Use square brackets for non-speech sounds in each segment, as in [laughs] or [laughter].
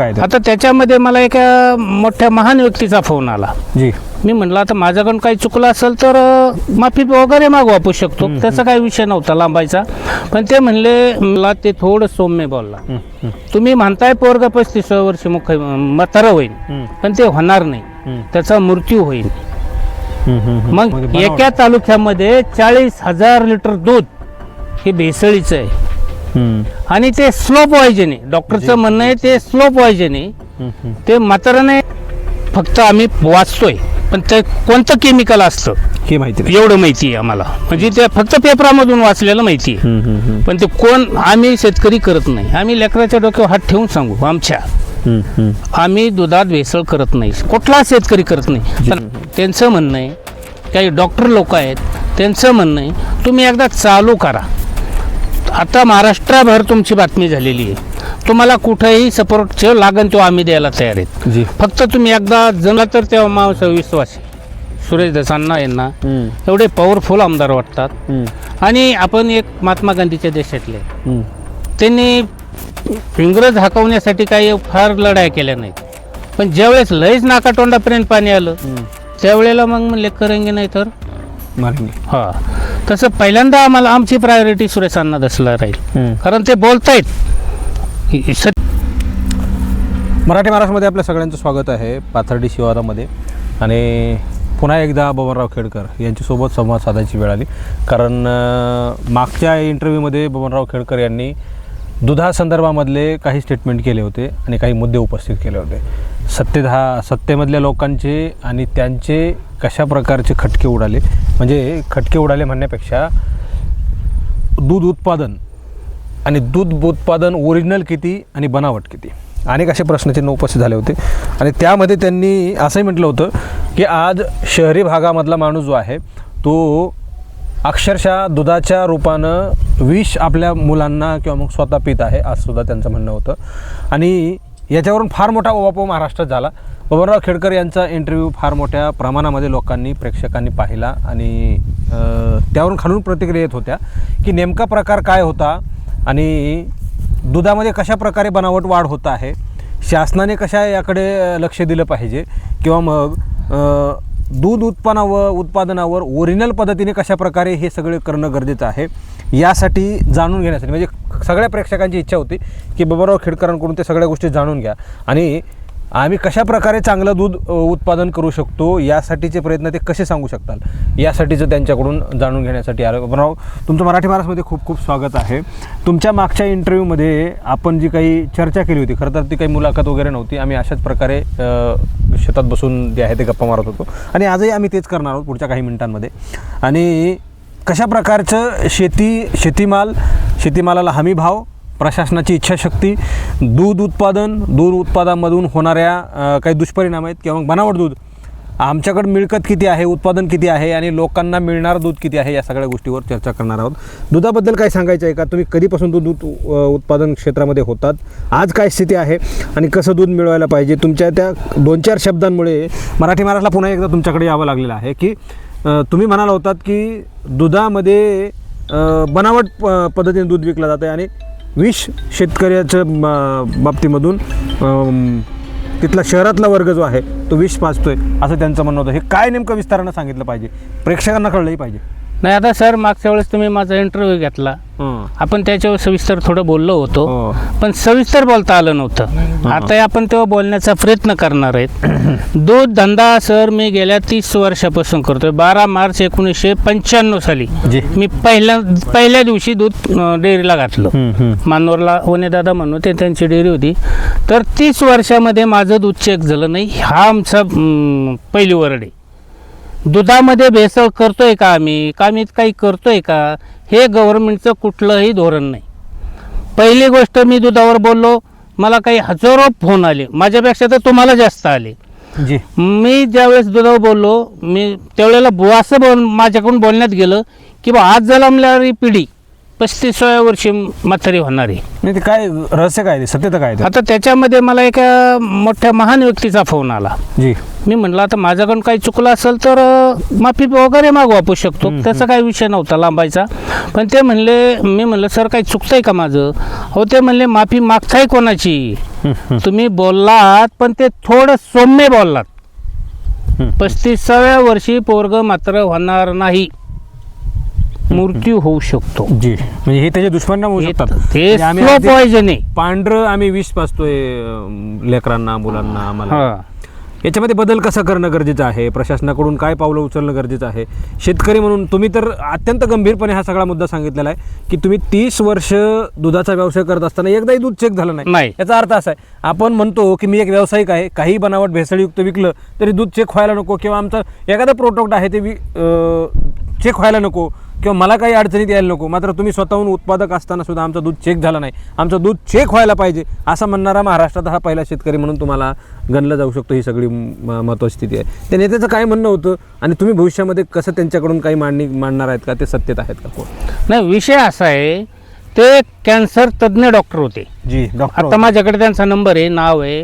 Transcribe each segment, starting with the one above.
आता त्याच्यामध्ये मला एका मोठ्या महान व्यक्तीचा फोन आला. जी. मी म्हणलं आता माझ्याकडून काही चुकलं असेल तर माफी वगैरे मागू वापू शकतो. त्याचा काही विषय नव्हता लांबायचा. पण ते म्हणले मला ते थोडं सौम्य बोलला. तुम्ही म्हणताय पोरग पस्तीस वर्ष मुख म्हातारं होईल पण ते होणार नाही. त्याचा मृत्यू होईल. मग म्हणजे एका तालुक्यामध्ये चाळीस हजार लिटर दूध हे भेसळीचं आहे. आणि ते स्लो पॉयजन आहे. डॉक्टरचं म्हणणं आहे ते स्लो पॉयजन आहे. ते म्हाताराने फक्त आम्ही वाचतोय. पण ते कोणतं केमिकल असतं? हे माहिती नाही. एवढं माहिती आहे आम्हाला. म्हणजे ते फक्त पेपरामधून वाचलेलं माहिती आहे. पण ते कोण आम्ही शेतकरी करत नाही. आम्ही लेकराच्या डोक्यावर हात ठेवून सांगू आमच्या. आम्ही दुधात भेसळ करत नाही. कुठला शेतकरी करत नाही. पण त्यांचं म्हणणं आहे काही डॉक्टर लोक आहेत त्यांचं म्हणणं आहे तुम्ही एकदा चालू करा. आता महाराष्ट्रभर तुमची बातमी झालेली आहे. तुम्हाला कुठेही सपोर्टचे लागन तो आम्ही द्यायला तयार आहेत. फक्त तुम्ही एकदा जमला तर तेव्हा माझा विश्वास आहे. सुरेश दसांना यांना एवढे पॉवरफुल आमदार वाटतात. आणि आपण एक महात्मा गांधीच्या देशातले. त्यांनी इंग्रज हाकवण्यासाठी काही फार लढाया केल्या नाहीत. पण ज्यावेळेस लयच नाकातोंडापर्यंत पाणी आलं त्यावेळेला मग म्हणले करेंगे नाही तर? हा. तसं पहिल्यांदा आम्हाला आमची प्रायोरिटी सुरेशांना दसला राहील. कारण ते बोलतायत. मराठी महाराष्ट्रामध्ये आपल्या सगळ्यांचं स्वागत आहे पाथर्डी शिवारामध्ये. आणि पुन्हा एकदा बबनराव खेडकर यांच्यासोबत संवाद साधायची वेळ आली. कारण मागच्या इंटरव्ह्यूमध्ये बबनराव खेडकर यांनी दुधासंदर्भामधले काही स्टेटमेंट केले होते आणि काही मुद्दे उपस्थित केले होते. सत्तेत हा सत्तेमधल्या लोकांचे आणि त्यांचे कशा प्रकारचे खटके उडाले? म्हणजे खटके उडाले म्हणण्यापेक्षा दूध उत्पादन आणि दूध उत्पादन ओरिजिनल किती आणि बनावट किती? अनेक असे प्रश्नचिन्ह उपस्थित झाले होते. आणि त्यामध्ये त्यांनी असंही म्हटलं होतं की आज शहरी भागामधला माणूस जो आहे तो अक्षरशः दुधाच्या रूपानं विष आपल्या मुलांना किंवा मग स्वतः पित आहे असं सुद्धा त्यांचं म्हणणं होतं. आणि याच्यावरून फार मोठा ओवापो महाराष्ट्रात झाला. बबनराव खेडकर यांचा इंटरव्ह्यू फार मोठ्या प्रमाणामध्ये लोकांनी प्रेक्षकांनी पाहिला आणि त्यावरून खालून प्रतिक्रिया येत होत्या की नेमका प्रकार काय होता आणि दुधामध्ये कशा प्रकारे बनावट वाढ होत आहे शासनाने कशा याकडे लक्ष दिलं पाहिजे किंवा मग दूध उत्पन्नावर उत्पादनावर ओरिजिनल पद्धतीने कशा प्रकारे हे सगळे करणं गरजेचं आहे यासाठी जाणून घेण्यासाठी म्हणजे सगळ्या प्रेक्षकांची इच्छा होती की बाबाराव खेडकरांकडून ते सगळ्या गोष्टी जाणून घ्या. आणि आम्ही कशा प्रकारे चांगलं दूध उत्पादन करू शकतो यासाठीचे प्रयत्न ते कसे सांगू शकताल यासाठीचं त्यांच्याकडून जाणून घेण्यासाठी आलं. बबनराव तुमचं मराठी महाराष्ट्रामध्ये खूप खूप स्वागत आहे. तुमच्या मागच्या इंटरव्ह्यूमध्ये आपण जी काही चर्चा केली होती खरं तर ती काही मुलाखत वगैरे नव्हती. आम्ही अशाच प्रकारे शेतात बसून जे आहे ते गप्पा मारत होतो. आणि आजही आम्ही तेच करणार आहोत पुढच्या काही मिनिटांमध्ये. आणि कशा प्रकारचं शेती शेतीमाल शेतीमालाला हमी भाव प्रशासनाची इच्छाशक्ती दूध उत्पादन दूध उत्पादनामधून होणाऱ्या काही दुष्परिणाम आहेत किंवा बनावट दूध. आमच्याकडं मिळकत किती आहे उत्पादन किती आहे आणि लोकांना मिळणारं दूध किती आहे या सगळ्या गोष्टीवर चर्चा करणार आहोत. दुधाबद्दल काय सांगायचं आहे का? तुम्ही कधीपासून दूध उत- उत्पादन क्षेत्रामध्ये होतात? आज काय स्थिती आहे आणि कसं दूध मिळवायला पाहिजे? तुमच्या त्या दोन चार शब्दांमुळे मराठी महाराष्ट्राला पुन्हा एकदा तुमच्याकडे यावं लागलेलं आहे की तुम्ही म्हणाला होतात की दुधामध्ये बनावट प- पद्धतीने दूध विकलं जातं आहे आणि विष शेतकऱ्याच्या बाबतीमधून तिथला शहरातला वर्ग जो आहे तो विष पाचतोय असं त्यांचं म्हणणं होतं. हे काय नेमकं विस्तारानं सांगितलं पाहिजे? प्रेक्षकांना कळलंही पाहिजे. नाही आता सर मागच्या वेळेस तुम्ही माझा इंटरव्ह्यू घेतला. आपण त्याच्यावर सविस्तर थोडं बोललो होतो. हो. पण सविस्तर बोलता आलं नव्हतं. आता आपण तेव्हा बोलण्याचा प्रयत्न करणार आहेत. दूध धंदा सर मी गेल्या तीस वर्षापासून करतोय. बारा मार्च एकोणीसशे पंच्याण्णव साली मी पहिल्या पहिल्या दिवशी दूध डेअरीला घातलं. मानवरला दादा म्हणून ते त्यांची डेअरी होती. तर तीस वर्षामध्ये माझं दूध चेक झालं नाही हा आमचा पहिली वरड. आहे दुधामध्ये भेसळ करतोय का आम्ही? का आम्ही काही करतोय का? हे गव्हर्नमेंटचं कुठलंही धोरण नाही. पहिली गोष्ट मी दुधावर बोललो मला काही हजारो फोन आले. माझ्यापेक्षा तर तुम्हाला जास्त आले. जी. मी ज्यावेळेस दुधावर बोललो मी त्यावेळेला बु- असं बोल माझ्याकडून बोलण्यात गेलं की बा आज जन्मणारी पिढी पस्तीसाव्या वर्षी म्हातारी होणार आहे. नाही ते काय रहस्य काय सत्यता काय आता त्याच्यामध्ये मला एका मोठ्या महान व्यक्तीचा फोन आला. जी. मी म्हणलं आता माझ्याकडून काही चुकलं असेल तर माफी वगैरे मागू आपू शकतो. त्याचा काही विषय नव्हता लांबायचा. पण ते म्हणले मी म्हणलं सर काही चुकतंय का माझं? हो ते म्हणले माफी मागताय कोणाची? तुम्ही बोललात पण ते थोडं सौम्य बोललात. पस्तीसाव्या वर्षी पोरग मात्र होणार नाही. मृत्यू होऊ शकतो. जी. म्हणजे हे त्याचे दुश्मन होऊ शकतात. ते म्हणजे पॉयझन आहे. पांढरं आम्ही विष पाचतोय लेकरांना मुलांना आम्हाला. याच्यामध्ये बदल कसा करणं गरजेचं आहे? प्रशासनाकडून काय पावलं उचलणं गरजेचं आहे? शेतकरी म्हणून तुम्ही तर अत्यंत गंभीरपणे हा सगळा मुद्दा सांगितलेला आहे की तुम्ही तीस वर्ष दुधाचा व्यवसाय करत असताना एकदाही दूध चेक झालं नाही. याचा अर्थ असा आहे आपण म्हणतो की मी एक व्यावसायिक आहे काही बनावट भेसळयुक्त विकलं तरी दूध चेक व्हायला नको किंवा आमचं एखादं प्रोडक्ट आहे ते वि चेक व्हायला नको किंवा मला काही अडचणीत यायला नको. मात्र तुम्ही स्वतःहून उत्पादक असताना सुद्धा आमचं दूध चेक झालं नाही. आमचं दूध चेक व्हायला पाहिजे असं म्हणणारा महाराष्ट्रात हा पहिला शेतकरी म्हणून तुम्हाला गणलं जाऊ शकतो. ही सगळी म- महत्त्वाची स्थिती आहे. त्या नेत्याचं काय म्हणणं होतं आणि तुम्ही भविष्यामध्ये कसं त्यांच्याकडून काही मांडणी मांडणार आहेत का? ते सत्यत आहेत का? कोण? नाही विषय असा आहे ते कॅन्सर तज्ज्ञ डॉक्टर होते. जी आता माझ्याकडे त्यांचा नंबर आहे नाव आहे.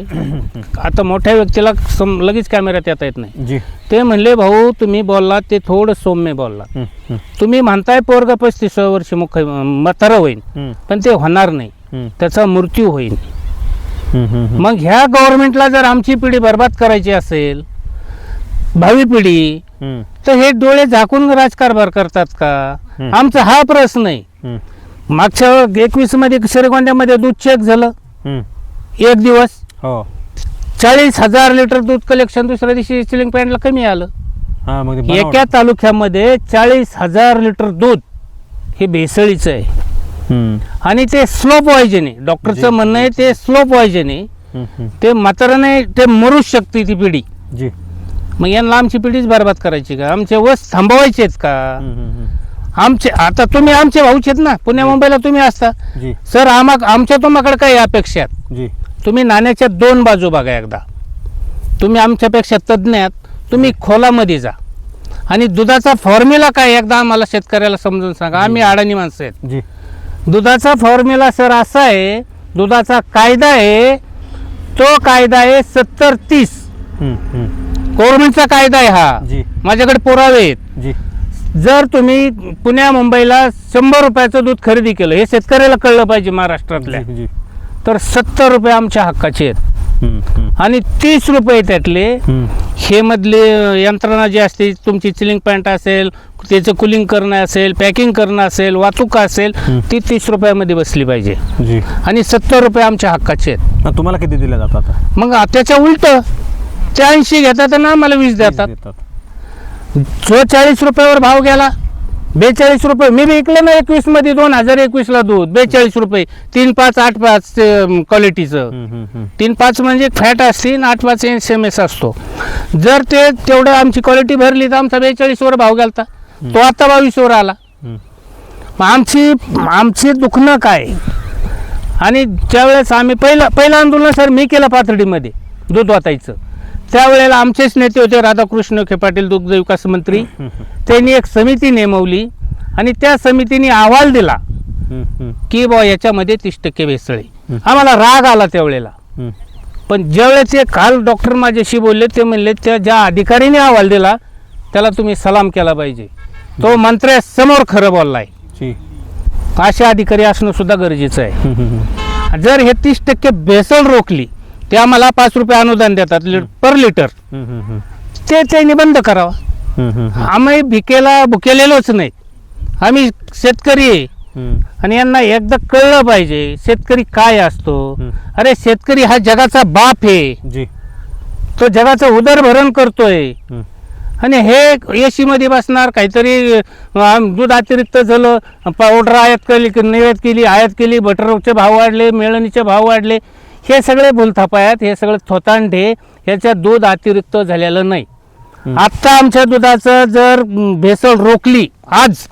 [clears throat] आता मोठ्या व्यक्तीला सम लगेच कॅमेऱ्यात येता येत नाही. जी. ते म्हणले भाऊ तुम्ही बोललात ते थोडं सौम्य बोललात हं, तुम्ही म्हणताय पोरग पस्तीस वर्ष मुख्य म्हातारं होईल पण ते होणार नाही. त्याचा मृत्यू होईल. मग ह्या गव्हर्नमेंटला जर आमची पिढी बर्बाद करायची असेल भावी पिढी तर हे डोळे झाकून राजकारभार करतात का. आमचा हा प्रश्न आहे. मागच्या एकवीसमध्ये श्रीगोंद्यामध्ये दूध चेक झालं. एक दिवस. हो. चाळीस हजार लिटर दूध कलेक्शन दुसऱ्या दिवशी सिलिंग पॅन्टला कमी आलं. हा मग ते बनावट. एका तालुक्यामध्ये चाळीस हजार लिटर दूध हे भेसळीचं आहे. हं, आणि ते स्लो पॉयझन आहे. डॉक्टरचं म्हणणं आहे ते स्लो पॉयझन आहे. हं, हं. ते म्हाताराने ते मरूच शकते ती पिढी. जी. मग यांना आमची पिढीच बरबाद करायची का? आमचे वस थांबवायचेच का? हं, हं, हं. आमचे आता तुम्ही आमचे भाऊच आहेत ना. पुण्या मुंबईला तुम्ही असता. जी. सर आम्हा आमच्या तुम्हाकडे काही अपेक्षा आहेत. जी. तुम्ही नाण्याच्या दोन बाजू बघा एकदा. तुम्ही आमच्यापेक्षा तज्ज्ञ आहात. तुम्ही खोलामध्ये जा. आणि दुधाचा फॉर्म्युला काय एकदा आम्हाला शेतकऱ्याला समजून सांगा. आम्ही अडाणी माणसं आहेत. जी. दुधाचा फॉर्म्युला सर असा आहे. दुधाचा कायदा आहे. तो कायदा आहे सत्तर तीस. हं, हं. गव्हर्नमेंटचा कायदा आहे हा. जी. माझ्याकडे पुरावे आहेत. जी. जर तुम्ही पुण्या मुंबईला शंभर रुपयाचं दूध खरेदी केलं हे शेतकऱ्याला कळलं पाहिजे महाराष्ट्रातल्या. तर सत्तर रुपये आमच्या हक्काचे आहेत. आणि तीस रुपये त्यातले हं. मधले यंत्रणा जी असते तुमची चिलिंग पॅन्ट असेल त्याचं कुलिंग करणं असेल पॅकिंग करणं असेल वाहतूक असेल. ती तीस रुपयामध्ये बसली पाहिजे. आणि सत्तर रुपये आमच्या हक्काचे आहेत. तुम्हाला किती दिल्या जातात आता? मग त्याच्या उलट ते ऐंशी घेतात आणि आम्हाला वीस देतात. जो चाळीस रुपयावर भाव गेला बेचाळीस रुपये मी विकलं ना एकवीसमध्ये दोन हजार एकवीस ला दूध बेचाळीस रुपये तीन पाच आठ पाच क्वालिटीचं. तीन पाच म्हणजे फॅट असते आठ पाच एस एम एस असतो. जर ते तेवढं आमची क्वालिटी भरली तर आमचा बेचाळीसवर भाव गेलता. तो आता बावीसवर आला. मग आमची आमची दुखणं काय? आणि ज्यावेळेस आम्ही पहिलं पहिलं आंदोलन सर मी केलं पाथर्डीमध्ये दूध वाचायचं त्यावेळेला आमचेच नेते होते राधाकृष्ण खे पाटील दुग्ध विकास मंत्री. त्यांनी एक समिती नेमवली आणि त्या समितीने अहवाल दिला की बा याच्यामध्ये तीस टक्के भेसळ आहे. आम्हाला राग आला त्यावेळेला. पण ज्यावेळेस ते काल डॉक्टर माझ्याशी बोलले ते म्हणले त्या ज्या अधिकारीने अहवाल दिला त्याला तुम्ही सलाम केला पाहिजे. तो मंत्र्यासमोर खरं बोललाय. जी. असे अधिकारी असणं सुद्धा गरजेचं आहे. जर हे तीस टक्के भेसळ रोखली ते आम्हाला पाच रुपये अनुदान देतात लि- पर लिटर. ते त्यांनी बंद करावा. आम्ही भिकेला भुकेलेलोच नाही आम्ही शेतकरी आहे. आणि यांना एकदा कळलं पाहिजे शेतकरी काय असतो. अरे शेतकरी हा जगाचा बाप आहे जी तो जगाचं उदरभरण करतोय हं. आणि हे एसी मध्ये बसणार काहीतरी अं, दूध अतिरिक्त झालं पावडर आयात केली की निर्यात केली आयात केली बटरचे भाव वाढले मेळणीचे भाव वाढले हे सगळे बोलथापायात हे सगळं थोतांडे ह्याच्यात दूध अतिरिक्त झालेलं नाही. आत्ता आमच्या दुधाचं जर भेसळ रोखली आज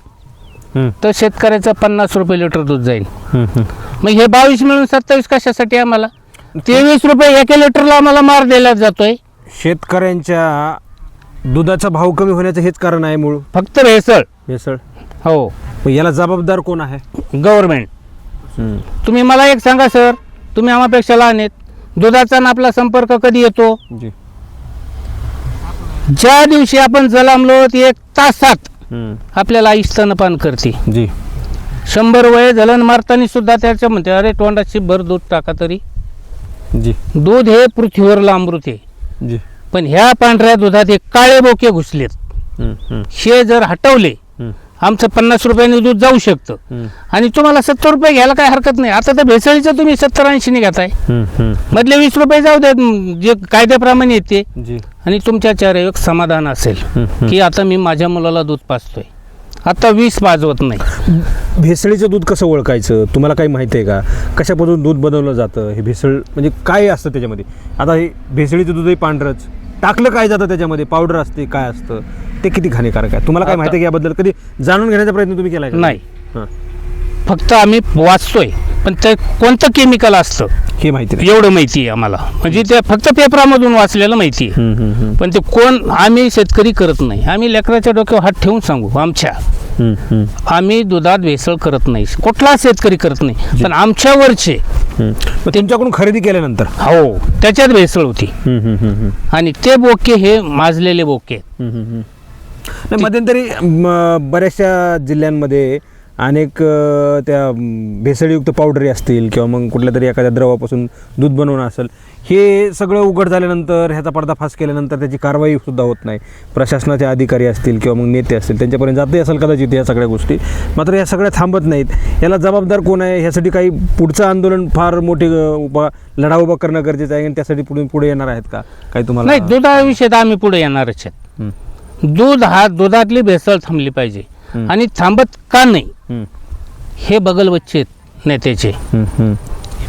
तर शेतकऱ्याचं पन्नास रुपये लिटर दूध जाईल. मग हे बावीस मिळून सत्तावीस कशासाठी आम्हाला? तेवीस रुपये एका लिटरला आम्हाला मार दिला जातोय. शेतकऱ्यांच्या दुधाचा भाव कमी होण्याचं हेच कारण आहे मूळ. फक्त भेसळ. भेसळ. हो. याला जबाबदार कोण आहे? गव्हर्नमेंट. तुम्ही मला एक सांगा सर. तुम्ही आम्हापेक्षा लहान आहेत. दुधाचा आणि आपला संपर्क कधी येतो? ज्या दिवशी आपण जलामलो ते एक तासात. आपल्याला आई स्तनपान करते. जी. शंभर वय जलन मारताना सुद्धा त्याच्या म्हणते अरे तोंडाची भर दूध टाका तरी. जी. दूध हे पृथ्वीवरलं अमृत आहे. पण ह्या पांढऱ्या दुधात हे काळे बोके घुसलेत. हे जर हटवले आमचं पन्नास रुपयाने दूध जाऊ शकतं. आणि तुम्हाला सत्तर रुपये घ्यायला काय हरकत नाही. आता तर भेसळीचं तुम्ही सत्तर ऐंशीने घेताय. मधले वीस रुपये जाऊ देत. जे कायद्याप्रमाणे येते. जी. आणि तुमच्या चेहऱ्यावर एक समाधान असेल. की आता मी माझ्या मुलाला दूध पाजतोय. आता वीस पाजवत नाही. भेसळीचं दूध कसं ओळखायचं? तुम्हाला काही माहिती आहे का? कशापासून दूध बनवलं जातं? हे भेसळ म्हणजे काय असतं त्याच्यामध्ये? आता हे भेसळीचं दूधही पांढरंच. टाकलं काय जातं त्याच्यामध्ये? पावडर असते काय असतं? ते किती हानिकारक आहे? तुम्हाला काय माहिती आहे का याबद्दल? कधी जाणून घेण्याचा प्रयत्न तुम्ही केलाय का? नाही. फक्त आम्ही वाचतोय. पण ते कोणतं केमिकल असतं? हे माहिती एवढं माहिती आहे आम्हाला. म्हणजे ते फक्त पेपरामधून वाचलेलं माहिती आहे. पण ते कोण आम्ही शेतकरी करत नाही. आम्ही लेकराच्या डोक्यावर हात ठेवून सांगू आमच्या. आम्ही दुधात भेसळ करत नाही. कुठला शेतकरी करत नाही. पण आमच्यावरचे. मग तुमच्याकडून खरेदी केल्यानंतर हो त्याच्यात भेसळ होती हम्म, हम्म, हम्म, हम्म. आणि ते बोके हे माजलेले बोके आहेत. हम्म, हम्म, हम्म. नाही मध्यंतरी म, बऱ्याचशा जिल्ह्यांमध्ये अनेक त्या भेसळयुक्त पावडरी असतील किंवा मग कुठल्या तरी एखाद्या द्रवापासून दूध बनवणं असेल हे सगळं उघड झाल्यानंतर ह्याचा पर्दाफाश केल्यानंतर त्याची कारवाई सुद्धा होत नाही. प्रशासनाचे अधिकारी असतील किंवा मग नेते असतील त्यांच्यापर्यंत जाते असेल कदाचित या सगळ्या गोष्टी. मात्र या सगळ्या थांबत नाहीत. याला जबाबदार कोण आहे? ह्यासाठी काही पुढचं आंदोलन फार मोठे उभा लढा उभा करणं गरजेचं आहे आणि त्यासाठी पुढे पुढे येणार आहेत का? काही तुम्हाला नाही दुधाविषयी तर आम्ही पुढे येणारच आहेत. दूध हा दुधातली भेसळ थांबली पाहिजे. आणि थांबत का नाही? हे बगल बच्चे आहेत नेत्याचे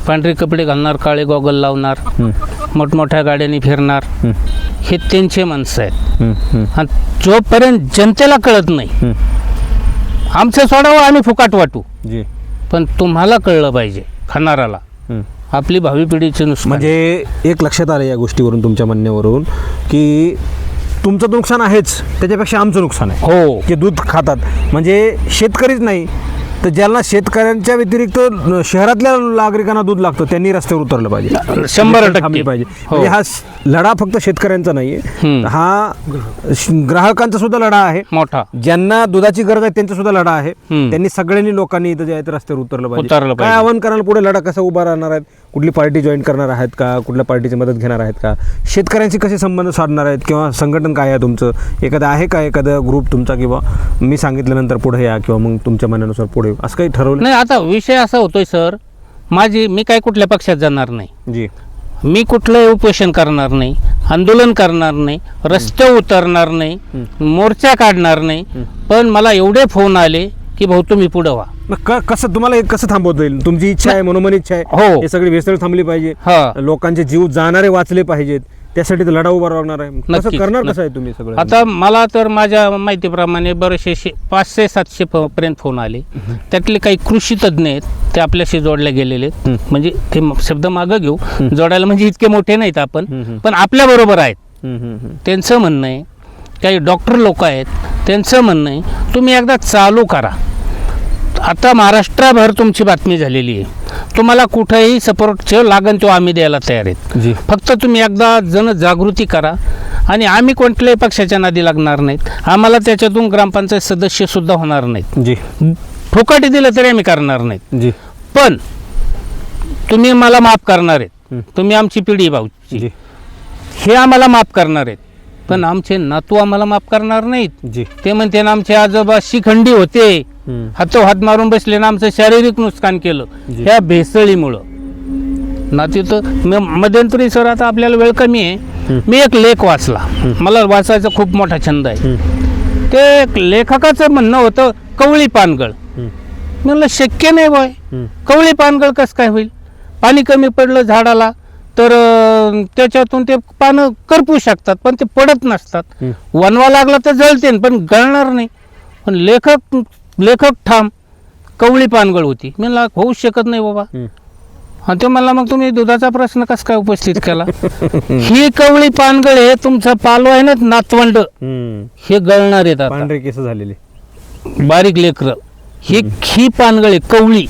पांढरे कपडे घालणार काळे गॉगल लावणार मोठमोठ्या गाड्यांनी फिरणार. हे त्यांचे माणसं आहेत. आणि जोपर्यंत जनतेला कळत नाही. आमचं सोडावं आम्ही फुकाट वाटू. पण तुम्हाला कळलं पाहिजे खाणाराला. आपली भावी पिढीचे नुसतं म्हणजे एक लक्षात आलं या गोष्टीवरून तुमच्या म्हणण्यावरून की तुमचं नुकसान आहेच त्याच्यापेक्षा आमचं नुकसान आहे. हो. की दूध खातात. म्हणजे शेतकरीच नाही तर ज्यांना शेतकऱ्यांच्या व्यतिरिक्त शहरातल्या नागरिकांना दूध लागतं त्यांनी रस्त्यावर उतरलं पाहिजे. शंभर टक्के. पाहिजे. हो. म्हणजे हा लढा फक्त शेतकऱ्यांचा नाहीये. हा ग्राहकांचा सुद्धा लढा आहे. मोठा. ज्यांना दुधाची गरज आहे त्यांचा सुद्धा लढा आहे. त्यांनी सगळ्यांनी लोकांनी इथं जे आहे ते रस्त्यावर उतरलं पाहिजे. काय. आव्हान कराल पुढे लढा कसा उभा राहणार आहेत? कुठली पार्टी जॉईन करणार आहेत का? कुठल्या पार्टीची मदत घेणार आहेत का? शेतकऱ्यांशी कसे संबंध साधणार आहेत? किंवा संघटन काय आहे तुमचं? एखादं आहे का एखादा ग्रुप तुमचा? किंवा मी सांगितल्यानंतर पुढे या किंवा मग तुमच्या मनानुसार पुढे येऊ. असं काही ठरवलं? नाही आता विषय असा होतोय सर. माझी मी काय कुठल्या पक्षात जाणार नाही. जी. मी कुठलंही उपोषण करणार नाही आंदोलन करणार नाही रस्ते उतरणार नाही मोर्चा काढणार नाही. पण मला एवढे फोन आले की भाऊ तुम्ही पुढं व्हा. मग क- कसं तुम्हाला हे कसं थांबवता येईल? तुमची इच्छा आहे मनोमन इच्छा आहे. हो. हे सगळी भेसळ थांबली पाहिजे. हा. लोकांचे जीव जाणारे वाचले पाहिजेत. त्यासाठी तर लढा उभा राहणार आहे. कसं नक्कीच, करणार. कसं आहे तुम्ही सगळं? आता मला तर माझ्या माहितीप्रमाणे बरेचसे शे- पाचशे सातशे पर्यंत फोन आले. त्यातले काही कृषी तज्ज्ञ आहेत ते आपल्याशी जोडले गेलेले आहेत. म्हणजे ते म- शब्द मागं घेऊ. जोडायला म्हणजे इतके मोठे नाहीत आपण. पण आपल्या बरोबर आहेत. हम्म, हम्म, हम्म. त्यांचं म्हणणं आहे काही डॉक्टर लोक आहेत त्यांचं म्हणणं आहे तुम्ही एकदा चालू करा. आता महाराष्ट्रभर तुमची बातमी झालेली आहे. तुम्हाला कुठेही सपोर्टचे लागन तो आम्ही द्यायला तयार आहेत. फक्त तुम्ही एकदा जनजागृती करा आणि आम्ही कोणत्याही पक्षाच्या नादी लागणार नाहीत. आम्हाला त्याच्यातून ग्रामपंचायत सदस्यसुद्धा होणार नाहीत. जी. फुकाटी दिलं तरी आम्ही करणार नाहीत. जी. पण तुम्ही मला माफ करणार आहेत. तुम्ही आमची पिढी भाऊची. हे आम्हाला माफ करणार आहेत. पण आमचे नातू आम्हाला माफ करणार नाहीत. जी. ते म्हणते ना आमचे आजोबा शिखंडी होते. हातो हात मारून बसले ना आमचं शारीरिक नुकसान केलं. ह्या भेसळीमुळं. तर म- मध्यंतरी सर आता आपल्याला वेळ कमी आहे. मी एक लेख वाचला. मला वाचायचा खूप मोठा छंद आहे. ते एक लेखकाचं म्हणणं होतं कवळी पानगळ. म्हणलं शक्य नाही बॉय. कवळी पानगळ कसं काय होईल? पाणी कमी पडलं झाडाला तर त्याच्यातून ते पानं करपू शकतात पण ते पडत नसतात. वनवा लागला तर जळते पण गळणार नाही. पण लेखक लेखक ठाम कवळी पानगळ होती. मी म्हणलं होऊच शकत नाही बाबा. आणि ते म्हणला मग तुम्ही दुधाचा प्रश्न कसा काय उपस्थित केला? [laughs] ही कवळी पानगळ हे तुमचं पालो आहे ना नातवंड. हे गळणार आता. पांढरे केस झालेले. बारीक लेकर. ही ही पानगळ आहे कवळी.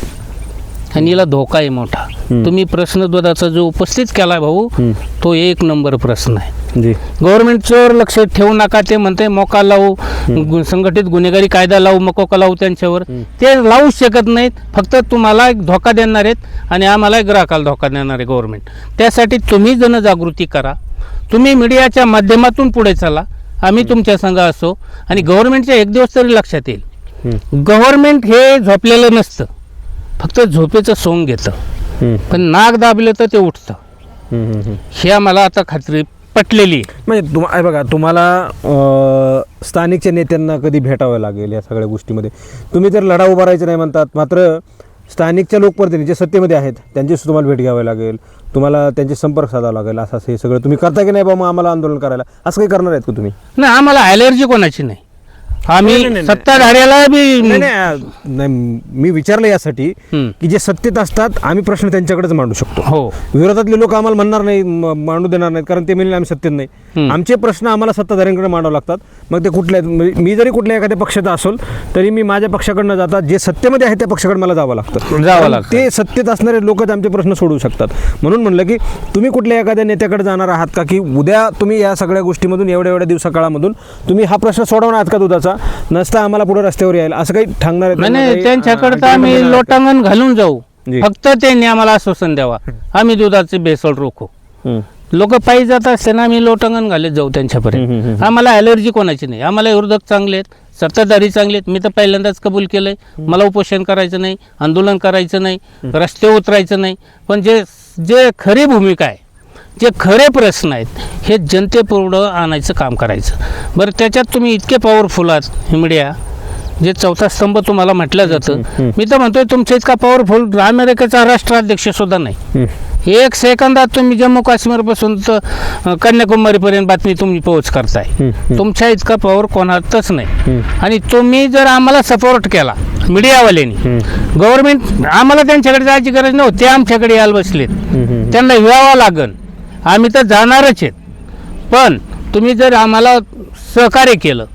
आणि हिला धोका आहे मोठा. तुम्ही प्रश्न दुधाचा जो उपस्थित केला भाऊ तो एक नंबर प्रश्न आहे. जी. गव्हर्नमेंटवर लक्ष ठेवू नका ते म्हणते मोका लावू. गु- संघटित गुन्हेगारी कायदा लावू मकोका लावू त्यांच्यावर ते लावूच शकत नाहीत. फक्त तुम्हाला एक धोका देणार आहेत आणि आम्हाला एक ग्राहकाला धोका देणार आहे गव्हर्नमेंट त्यासाठी तुम्ही जनजागृती करा. तुम्ही मीडियाच्या माध्यमातून पुढे चला. आम्ही तुमच्या संघ असो आणि गव्हर्नमेंटच्या एक दिवस तरी लक्षात येईल. गव्हर्नमेंट हे झोपलेलं नसतं. फक्त झोपेचं सोंग घेतं. पण नाक दाबलं तर ते उठतं. हे आम्हाला आता खात्री पटलेली. म्हणजे तुम बघा तुम्हाला अं, स्थानिकच्या नेत्यांना कधी भेटावं लागेल या सगळ्या गोष्टीमध्ये? तुम्ही तर लढा उभारायचे नाही म्हणतात मात्र स्थानिकच्या लोकप्रतिनिधी जे सत्तेमध्ये आहेत त्यांची तुम्हाला भेट घ्यावी लागेल तुम्हाला त्यांचे संपर्क साधावा लागेल असं असं हे सगळं. तुम्ही करता की नाही बा मग आम्हाला आंदोलन करायला? असं काही करणार आहेत का तुम्ही? नाही आम्हाला ॲलर्जी कोणाची नाही, आम्ही. सत्ताधाऱ्याला नाही बी नाही मी विचारलं यासाठी हम्म. की जे सत्तेत असतात आम्ही प्रश्न त्यांच्याकडेच मांडू शकतो हो विरोधातले लोक आम्हाला म्हणणार नाही म- मांडू देणार नाहीत कारण ते म्हणले आम्ही सत्तेत नाही. आमचे प्रश्न आम्हाला सत्ताधाऱ्यांकडे मांडावे लागतात. मग ते कुठले आहेत म्हणजे मी जरी कुठल्या एखाद्या पक्षाचा असेल तरी मी माझ्या पक्षाकडनं जाता जे सत्तेमध्ये आहे त्या पक्षाकडे मला जावं लागतं. जावं लागतं. ते सत्तेत असणारे लोकच आमचे प्रश्न सोडवू शकतात. म्हणून म्हणलं की तुम्ही कुठल्या एखाद्या नेत्याकडे जाणार आहात का? की उद्या तुम्ही या सगळ्या गोष्टीमधून एवढ्या एवढ्या दिवसा काळामधून तुम्ही हा प्रश्न सोडवणार आहात का दुधाचा? नसता आम्हाला पुढे रस्त्यावर यायला. असं काही ठांगणार नाही काही, त्यांच्याकडे आम्ही? लोटांगण घालून जाऊ. फक्त त्यांनी आम्हाला आश्वासन द्यावा. आम्ही दुधाचे भेसळ रोखू. लोक पायी जात असताना आम्ही लोटांगण घालत जाऊ त्यांच्यापर्यंत. आम्हाला ॲलर्जी कोणाची नाही. आम्हाला विरोधक चांगले आहेत सत्ताधारी चांगले आहेत. मी तर पहिल्यांदाच कबूल केलंय. मला उपोषण करायचं नाही आंदोलन करायचं नाही रस्ते उतरायचं नाही. पण जे जे खरी भूमिका आहे जे खरे प्रश्न आहेत हे जनतेपुढं आणायचं काम करायचं. बरं त्याच्यात तुम्ही इतके पॉवरफुल आहात हे मीडिया जे चौथा स्तंभ तुम्हाला म्हटलं जातं. मी तर म्हणतोय तुमच्या इतका पॉवरफुल अमेरिकेचा राष्ट्राध्यक्ष सुद्धा नाही. एक सेकंदात तुम्ही जम्मू काश्मीरपासून तर कन्याकुमारीपर्यंत बातमी तुम्ही पोहोच करताय. तुमच्या इतका पॉवर कोणातच नाही. आणि तुम्ही जर आम्हाला सपोर्ट केला मीडियावाल्यांनी गव्हर्नमेंट आम्हाला त्यांच्याकडे जायची गरज नव्हती ते आमच्याकडे यायला बसलेत. त्यांना यावं लागन आम्ही तर जाणारच आहेत पण तुम्ही जर आम्हाला सहकार्य केलं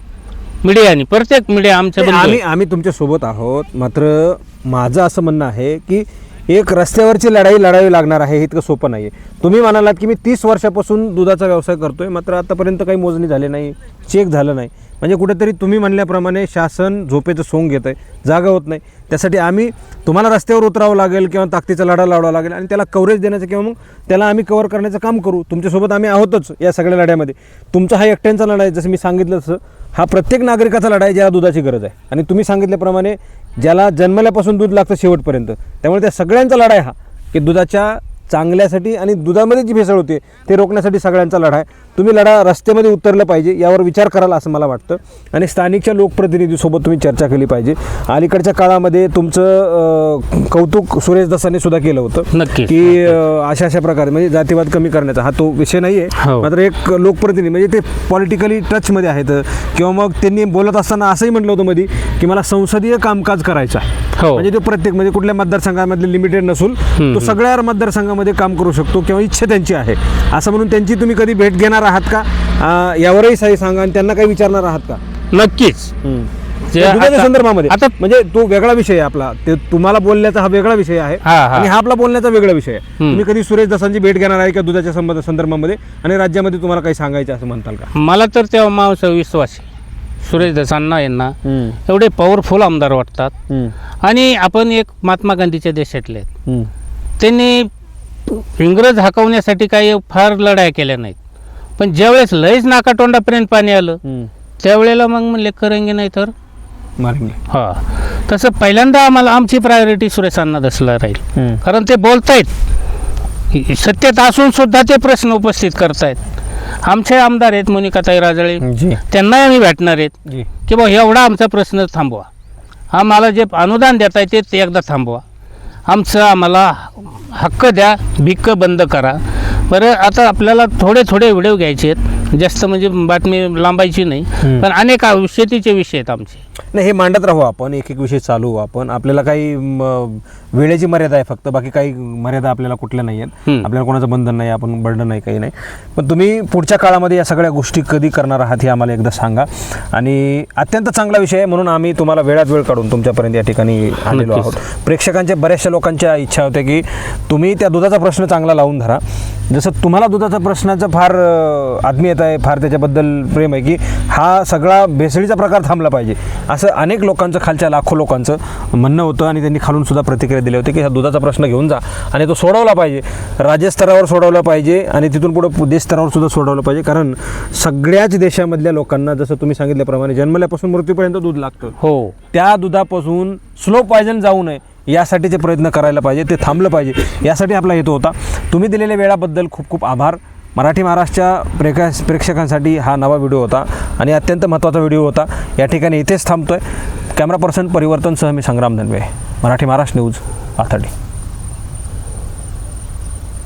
मीडियाने प्रत्येक मीडिया आमच्या आम्ही. आम्ही तुमच्यासोबत आहोत मात्र माझं असं म्हणणं आहे की एक रस्त्यावरची लढाई लढावी लागणार आहे हे इतकं सोपं नाही आहे तुम्ही म्हणालात की मी तीस वर्षापासून दुधाचा व्यवसाय करतो आहे मात्र आतापर्यंत काही मोजणी झाली नाही चेक झालं नाही. म्हणजे कुठेतरी तुम्ही म्हणल्याप्रमाणे शासन झोपेचं सोंग घेत आहे जागा होत नाही. त्यासाठी आम्ही तुम्हाला रस्त्यावर उतरावं लागेल किंवा ताकदीचा लढा लावावा लागेल आणि त्याला कव्हरेज देण्याचं किंवा मग त्याला आम्ही कव्हर करण्याचं काम करू. तुमच्यासोबत आम्ही आहोतच या सगळ्या लढ्यामध्ये. तुमचा हा एकट्यांचा लढा आहे जसं मी सांगितलं तसं. हा प्रत्येक नागरिकाचा लढा आहे ज्याला दुधाची गरज आहे. आणि तुम्ही सांगितल्याप्रमाणे ज्याला जन्मल्यापासून दूध लागतं शेवटपर्यंत. त्यामुळे त्या सगळ्यांचा लढाई हा की दुधाच्या चांगल्यासाठी आणि दुधामध्ये जी भेसळ होते ते रोखण्यासाठी सगळ्यांचा लढा आहे. तुम्ही लढा रस्त्यामध्ये उतरलं पाहिजे यावर विचार कराल असं मला वाटतं. आणि स्थानिकच्या लोकप्रतिनिधीसोबत तुम्ही चर्चा केली पाहिजे. अलीकडच्या काळामध्ये तुमचं कौतुक सुरेश दसाने सुद्धा केलं होतं नक्कीच. की अशा अशा प्रकारे म्हणजे जातीवाद कमी करण्याचा. हा तो विषय नाही आहे हो. मात्र एक लोकप्रतिनिधी म्हणजे ते पॉलिटिकली टचमध्ये आहेत. किंवा मग त्यांनी बोलत असताना असंही म्हटलं होतं मध्ये की मला संसदीय कामकाज करायचं आहे. हो. म्हणजे तो प्रत्येक म्हणजे कुठल्या मतदारसंघामधले लिमिटेड नसून तो सगळ्या मतदारसंघामध्ये काम करू शकतो किंवा इच्छा त्यांची आहे. असं म्हणून त्यांची तुम्ही कधी भेट घेणार आहात का? यावरही काही सांगा आणि त्यांना काही विचारणार आहात का? नक्कीच. संदर्भामध्ये. आता म्हणजे तो वेगळा विषय आहे आपला. ते तुम्हाला बोलण्याचा हा वेगळा विषय आहे. आणि हा आपला बोलण्याचा वेगळा विषय आहे. तुम्ही कधी सुरेश दसांची भेट घेणार आहे का दुधाच्या संबंध संदर्भामध्ये? आणि राज्यामध्ये तुम्हाला काही सांगायचं असं म्हणताल का? मला तर तेव्हा मावसा विश्वास सुरेश दसांना यांना एवढे पॉवरफुल आमदार वाटतात. आणि आपण एक महात्मा गांधीच्या देशातले त्यांनी इंग्रज हाकवण्यासाठी काही फार लढाया केल्या नाहीत. पण ज्यावेळेस लयच नाकातोंडापर्यंत पाणी आलं त्यावेळेला मग म्हणले करेंगे नाही तर? हा. तसं पहिल्यांदा आम्हाला आमची प्रायोरिटी सुरेशांना दसला राहील. कारण ते बोलतायत. सत्तेत असून सुद्धा ते प्रश्न उपस्थित करतायत. आमचे आमदार आहेत मोनिकाताई राजळे. त्यांनाही आम्ही भेटणार आहेत. की बा एवढा आमचा प्रश्न थांबवा. आम्हाला जे अनुदान देता येते ते एकदा थांबवा. आमचं आम्हाला हक्क द्या भिक्क बंद करा. बरं आता आपल्याला थोडे थोडे व्हिडिओ घ्यायचे आहेत. जास्त म्हणजे बातमी लांबायची नाही. पण अनेक शेतीचे विषय आहेत आमचे. नाही हे मांडत राहू आपण एक एक विषय चालू आपण. आपल्याला काही वेळेची मर्यादा आहे फक्त बाकी काही मर्यादा आपल्याला कुठल्या नाही आहेत. आपल्याला कोणाचं बंधन नाही आपण बर्डन नाही काही नाही. पण तुम्ही पुढच्या काळामध्ये या सगळ्या गोष्टी कधी करणार आहात हे आम्हाला एकदा सांगा. आणि अत्यंत चांगला विषय आहे म्हणून आम्ही तुम्हाला वेळात वेळ काढून तुमच्यापर्यंत या ठिकाणी आलेलो. आहोत. प्रेक्षकांच्या बऱ्याचशा लोकांच्या इच्छा होत्या की तुम्ही त्या दुधाचा प्रश्न चांगला लावून धरा. जसं तुम्हाला दुधाचा प्रश्नाचा फार आत्मीयता आहे फार त्याच्याबद्दल प्रेम आहे की हा सगळा भेसळीचा प्रकार थांबला पाहिजे. असं अनेक लोकांचं खालच्या लाखो लोकांचं म्हणणं होतं आणि त्यांनी खालून सुद्धा प्रतिक्रिया दिली होती की हा दुधाचा प्रश्न घेऊन जा. आणि तो सोडवला पाहिजे. राज्य स्तरावर सोडवला पाहिजे आणि तिथून पुढे देश स्तरावर सुद्धा सोडवलं पाहिजे. कारण सगळ्याच देशामधल्या लोकांना जसं तुम्ही सांगितल्याप्रमाणे जन्मल्यापासून मृत्यूपर्यंत दूध लागतं. हो. त्या दुधापासून स्लो पॉयझन जाऊ नये यासाठीचे प्रयत्न करायला पाहिजे ते थांबलं पाहिजे. यासाठी आपला हेतू होता. तुम्ही दिलेल्या वेळाबद्दल खूप खूप आभार. मराठी महाराष्ट्रच्या प्रेका प्रेक्षकांसाठी हा नवा व्हिडिओ होता आणि अत्यंत महत्त्वाचा व्हिडिओ होता. या ठिकाणी इथेच थांबतो आहे कॅमेरा पर्सन परिवर्तनसह मी संग्राम धनवे. मराठी महाराष्ट्र न्यूज पाथर्डी.